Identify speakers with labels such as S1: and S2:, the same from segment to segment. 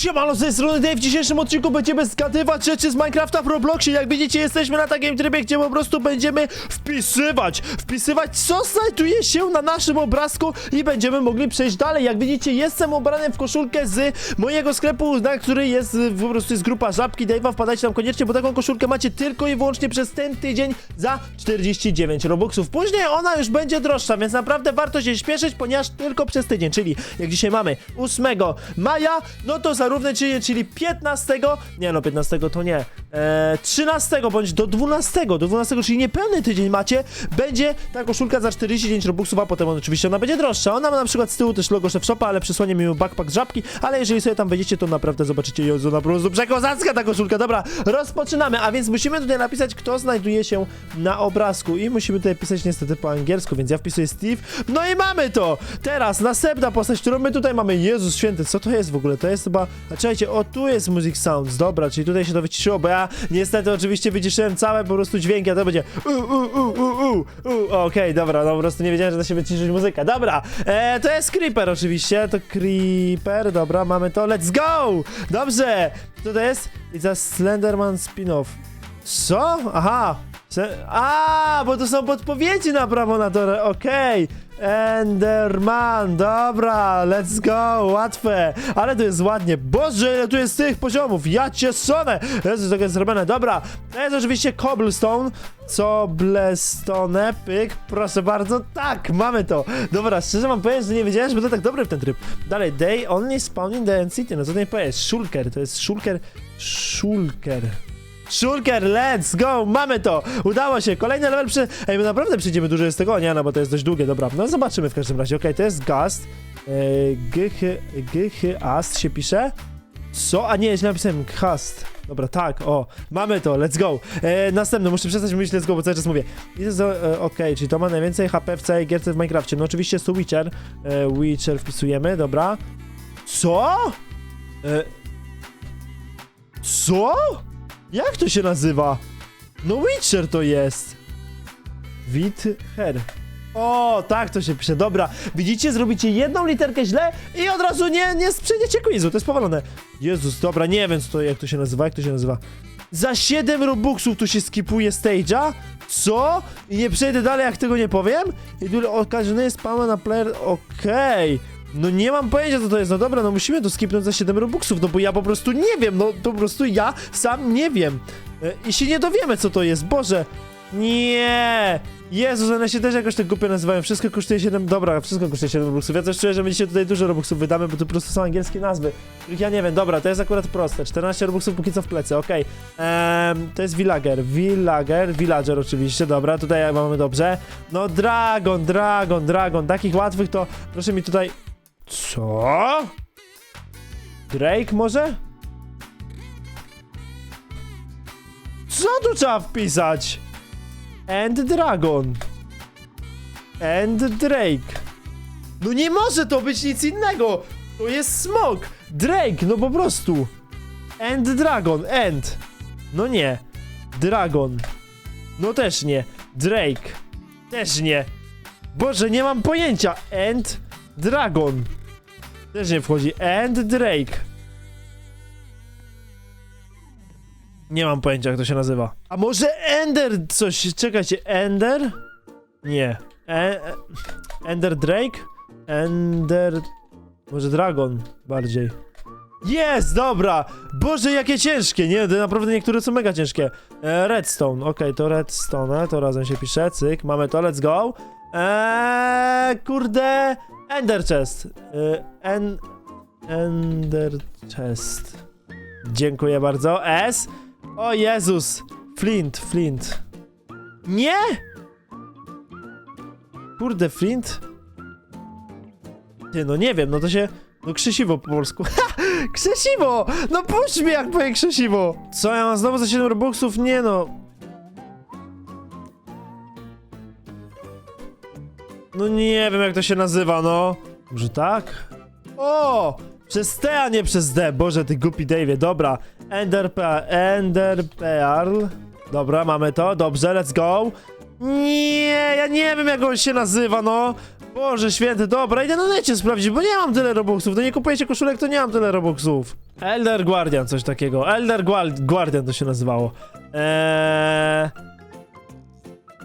S1: Siemano, z tej strony Dave. W dzisiejszym odcinku będziemy zgadywać rzeczy z Minecrafta w Robloxie. Jak widzicie, jesteśmy na takim trybie, gdzie po prostu będziemy wpisywać, wpisywać, co znajduje się na naszym obrazku i będziemy mogli przejść dalej. Jak widzicie, jestem ubrany w koszulkę z mojego sklepu, na który jest y, po prostu jest grupa Żabki Dave'a. Wpadajcie tam koniecznie, bo taką koszulkę macie tylko i wyłącznie przez ten tydzień za 49 Robuxów. Później ona już będzie droższa, więc naprawdę warto się śpieszyć, ponieważ tylko przez tydzień, czyli jak dzisiaj mamy 8 maja, no to zarówno, czyli, czyli 15, nie no 15 to nie, e, 13 bądź do 12, do 12, czyli niepełny tydzień macie, będzie ta koszulka za 49 robuxów, a potem oczywiście ona będzie droższa. Ona ma na przykład z tyłu też logo Chef Shopa, ale przysłanie mi backpack z żabki, ale jeżeli sobie tam wejdziecie, to naprawdę zobaczycie ją, na prostu przekozacka ta koszulka. Dobra, rozpoczynamy, a więc musimy tutaj napisać, kto znajduje się na obrazku. I musimy tutaj pisać niestety po angielsku, więc ja wpisuję Steve, no i mamy to! Teraz następna postać, którą my tutaj mamy, Jezus Święty, co to jest w ogóle? To jest chyba, a czekajcie, o tu jest Music Sounds, dobra, czyli tutaj się to wyciszyło, bo ja niestety oczywiście wyciszyłem całe po prostu dźwięki, a to będzie u, u, u, u, u, u. okej, dobra, no po prostu nie wiedziałem, że da się wyciszyć muzykę, dobra, e, to jest Creeper oczywiście, to Creeper, dobra, mamy to, let's go! Dobrze, co to jest? It's a Slenderman spin-off. Co? Aha, Se- A, bo to są podpowiedzi na prawo na to, okej. Enderman, dobra, let's go, łatwe. Ale to jest ładnie. Boże, ile tu jest tych poziomów, ja cię sonę. Jezu, to jest zrobione, dobra. To jest oczywiście cobblestone, cobblestone, pyk, proszę bardzo, tak, mamy to. Dobra, szczerze wam powiem, że nie wiedziałem, że będę tak dobry w ten tryb. Dalej, day only spawn in the end city, no co nie powiesz, shulker, to jest shulker, shulker. Shulker, let's go, mamy to! Udało się, kolejny level przy... Ej, my naprawdę przejdziemy dużo z tego, nie, no bo to jest dość długie, dobra, no zobaczymy w każdym razie, okej, to jest Gast, yy, Gychy, Gychy Ast się pisze? Co? A nie, źle napisałem, Gast. Dobra, tak, o, mamy to, let's go. E, następny, muszę przestać mówić let's go, bo cały czas mówię. Jest, e, okej, czyli to ma najwięcej HP w całej gierce w Minecrafcie. No oczywiście jest to Witcher, e, Witcher wpisujemy, dobra. Co? E, co? Jak to się nazywa? No Witcher to jest. Wither. O, tak to się pisze, dobra. Widzicie, zrobicie jedną literkę źle i od razu nie, nie przejdziecie quizu, to jest powalone. Jezus, dobra, nie wiem co to, jak to się nazywa, jak to się nazywa. Za 7 robuxów tu się skipuje stage'a? Co? I nie przejdę dalej, jak tego nie powiem? I tu okazjonalnie spama na player, okej. No nie mam pojęcia co to jest, no dobra, no musimy to skipnąć za 7 robuxów, no bo ja po prostu nie wiem, no po prostu ja sam nie wiem. E, I się nie dowiemy co to jest, Boże. Nie! Jezus, one się też jakoś tak głupio nazywają. Wszystko kosztuje 7... Dobra, wszystko kosztuje 7 robuxów. Ja też czuję, że my dzisiaj tutaj dużo robuxów wydamy, bo to po prostu są angielskie nazwy, których ja nie wiem. Dobra, to jest akurat proste. 14 robuxów póki co w plecy, okej. Ehm, to jest Villager. Villager, Villager oczywiście, dobra, tutaj mamy dobrze. No, Dragon, Dragon, Dragon. Takich łatwych to proszę mi tutaj... Co? Drake może? Co tu trzeba wpisać? And Dragon. And Drake. No nie może to być nic innego! To jest smok! Drake, no po prostu. And Dragon, and. No nie. Dragon. No też nie. Drake. Też nie. Boże, nie mam pojęcia. And Dragon. Też nie wchodzi. And Drake. Nie mam pojęcia, jak to się nazywa. A może Ender coś... Czekajcie, Ender? Nie. E, e, Ender Drake? Ender... Może Dragon bardziej. Jest, dobra! Boże, jakie ciężkie, nie? Naprawdę niektóre są mega ciężkie. E, redstone, okej, to redstone, to razem się pisze, cyk, mamy to, let's go. Eee, kurde... Ender chest. E, en... Ender chest. Dziękuję bardzo. S. O Jezus! Flint, Flint. Nie! Kurde, Flint? Ty, no nie wiem, no to się... No krzesiwo po polsku. Ha! Krzesiwo! No puść mnie jak powiem krzesiwo! Co, ja mam znowu za 7 robuxów? Nie no. No nie wiem jak to się nazywa, no. Może tak? O! Przez T, a nie przez D. Boże, ty głupi Dave'ie. Dobra. Ender, Pe- Ender Pearl. Dobra, mamy to. Dobrze, let's go. Nie, ja nie wiem jak on się nazywa, no. Boże święty, dobra, idę na necie sprawdzić, bo nie mam tyle robuxów. No nie kupujecie koszulek, to nie mam tyle robuxów. Elder Guardian, coś takiego. Elder Gual- Guardian to się nazywało. Eee...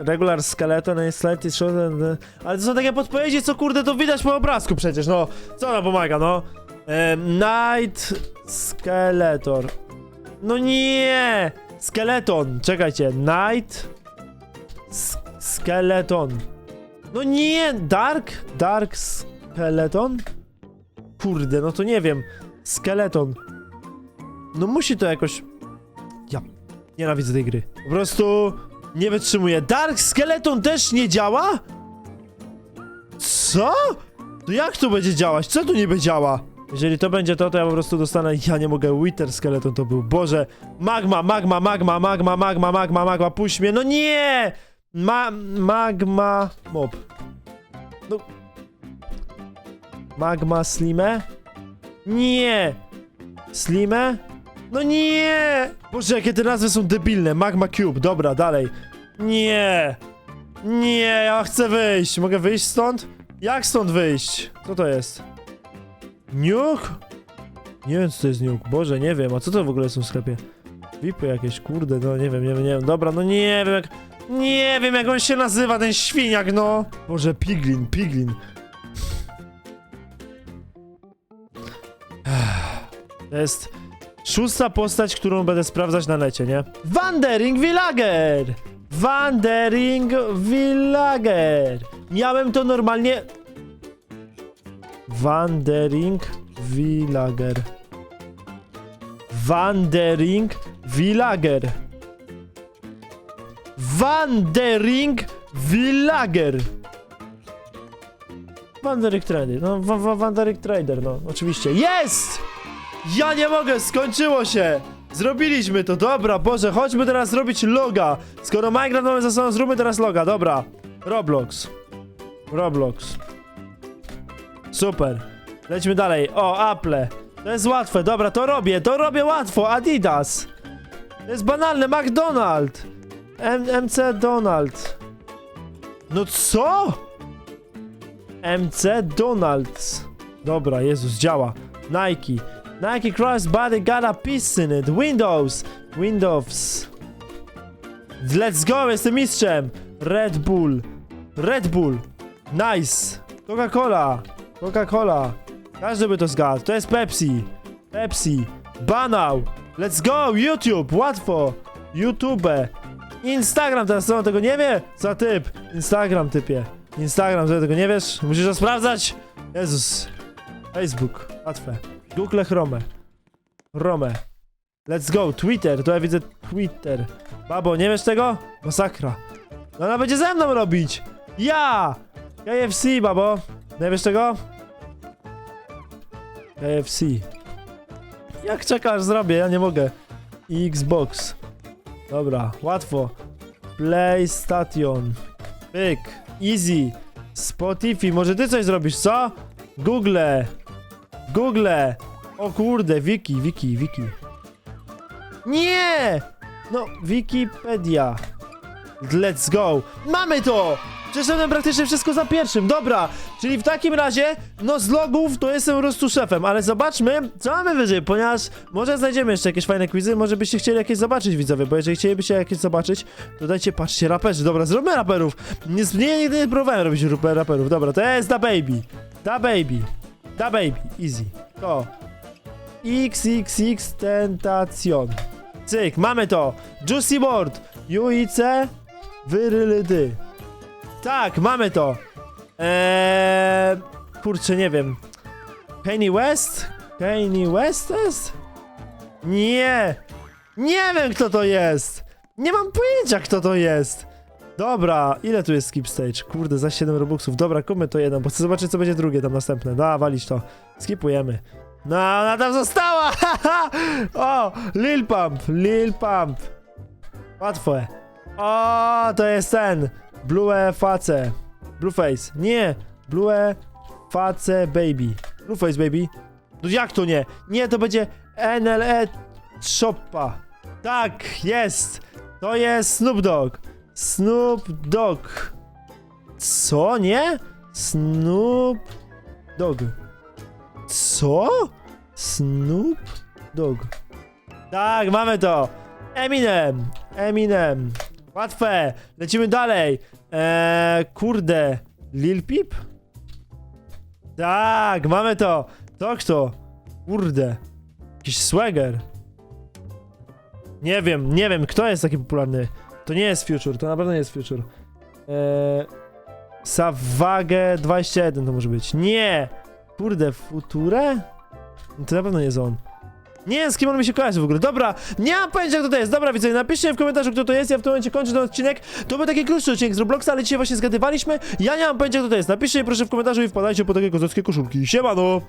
S1: Regular skeleton and slightly shorter than... Ale to są takie podpowiedzi, co kurde to widać po obrazku przecież, no. Co ona pomaga, no? Eee, night Skeletor. No nie! Skeleton, czekajcie. Night Skeleton. No nie! Dark? Dark Skeleton? Kurde, no to nie wiem. Skeleton. No musi to jakoś... Ja nienawidzę tej gry. Po prostu nie wytrzymuję. Dark Skeleton też nie działa? Co? To jak to będzie działać? Co tu niby działa? Jeżeli to będzie to, to ja po prostu dostanę... Ja nie mogę, Wither Skeleton to był. Boże! Magma, magma, magma, magma, magma, magma, magma, puść mnie. No nie! Ma... Magma... Mob. No... Magma Slime? Nie! Slime? No nie! Boże, jakie te nazwy są debilne. Magma Cube, dobra, dalej. Nie! Nie, ja chcę wyjść. Mogę wyjść stąd? Jak stąd wyjść? Co to jest? Nuke? Nie wiem, co to jest nuke. Boże, nie wiem. A co to w ogóle są w sklepie? Vipy jakieś, kurde, no nie wiem, nie wiem, nie wiem. Dobra, no nie wiem jak... Nie wiem, jak on się nazywa, ten świniak, no! Boże, Piglin, Piglin. To jest szósta postać, którą będę sprawdzać na necie, nie? Wandering Villager! Wandering Villager! Miałem to normalnie... Wandering Villager. Wandering Villager. Wandering Villager. Wandering Trader, no, wa- wa- Wandering Trader, no, oczywiście. Jest! Ja nie mogę, skończyło się! Zrobiliśmy to, dobra, Boże, chodźmy teraz zrobić loga. Skoro Minecraft mamy za sobą, zróbmy teraz loga, dobra. Roblox. Roblox. Super. Lećmy dalej. O, Apple. To jest łatwe, dobra, to robię, to robię łatwo, Adidas. To jest banalne, McDonald. M MC Donald. No co? MC Donalds. Dobra, Jezus, działa. Nike. Nike Crossbody got a piece in it. Windows. Windows. Let's go, jestem mistrzem. Red Bull. Red Bull. Nice. Coca-Cola. Coca-Cola. Każdy by to zgadł. To jest Pepsi. Pepsi. Banał. Let's go. YouTube. Łatwo. YouTube. Instagram. Teraz co tego nie wie? Za typ. Instagram typie. Instagram, ty tego nie wiesz? Musisz to sprawdzać? Jezus. Facebook. Łatwe. Google Chrome. Chrome. Let's go. Twitter. To ja widzę Twitter. Babo, nie wiesz tego? Masakra. No ona będzie ze mną robić. Ja! KFC, babo. Nie wiesz tego? KFC. Jak czekasz, zrobię, ja nie mogę. Xbox. Dobra, łatwo. PlayStation. Pyk. Easy. Spotify. Może ty coś zrobisz, co? Google. Google. O kurde, wiki, wiki, wiki. Nie! No, Wikipedia. Let's go. Mamy to! Przeszedłem praktycznie wszystko za pierwszym, dobra. Czyli w takim razie, no z logów to jestem po prostu szefem, ale zobaczmy, co mamy wyżej, ponieważ może znajdziemy jeszcze jakieś fajne quizy, może byście chcieli jakieś zobaczyć, widzowie, bo jeżeli chcielibyście jakieś zobaczyć, to dajcie, patrzcie, raperzy, dobra, zróbmy raperów. Nie, nie, nigdy nie próbowałem robić raperów, dobra, to jest Da Baby. Da Baby. Da Baby, easy. To. XXX Tentacion. Cyk, mamy to. Juicy Board. UIC. Wyrylydy. Tak, mamy to. Eee, kurczę, nie wiem. Kanye West? Kanye West jest? Nie. Nie wiem, kto to jest. Nie mam pojęcia, kto to jest. Dobra, ile tu jest skip stage? Kurde, za 7 robuxów. Dobra, kupmy to jedno, bo chcę zobaczyć, co będzie drugie tam następne. Da, walić to. Skipujemy. No, ona tam została! o, Lil Pump, Lil Pump. Łatwe. O, to jest ten. Blue Face. Blueface. Nie. Blue Face Baby. Blueface Baby. No jak to nie? Nie, to będzie NLE Shoppa. Tak, jest. To jest Snoop Dogg. Snoop Dogg. Co, nie? Snoop Dogg. Co? Snoop Dogg. Tak, mamy to. Eminem. Eminem. Łatwe. Lecimy dalej. Eee, kurde. Lil Peep? Tak, mamy to. To kto? Kurde. Jakiś swagger. Nie wiem, nie wiem, kto jest taki popularny. To nie jest Future, to na pewno nie jest Future. Eee, Savage 21 to może być. Nie! Kurde, Future? To na pewno nie jest on. Nie wiem, z kim on mi się kojarzy w ogóle. Dobra, nie mam pojęcia, kto to jest. Dobra, widzę, napiszcie w komentarzu, kto to jest. Ja w tym momencie kończę ten odcinek. To był taki krótszy odcinek z Robloxa, ale dzisiaj właśnie zgadywaliśmy. Ja nie mam pojęcia, kto to jest. Napiszcie proszę w komentarzu i wpadajcie po takie kozackie koszulki. Siemano!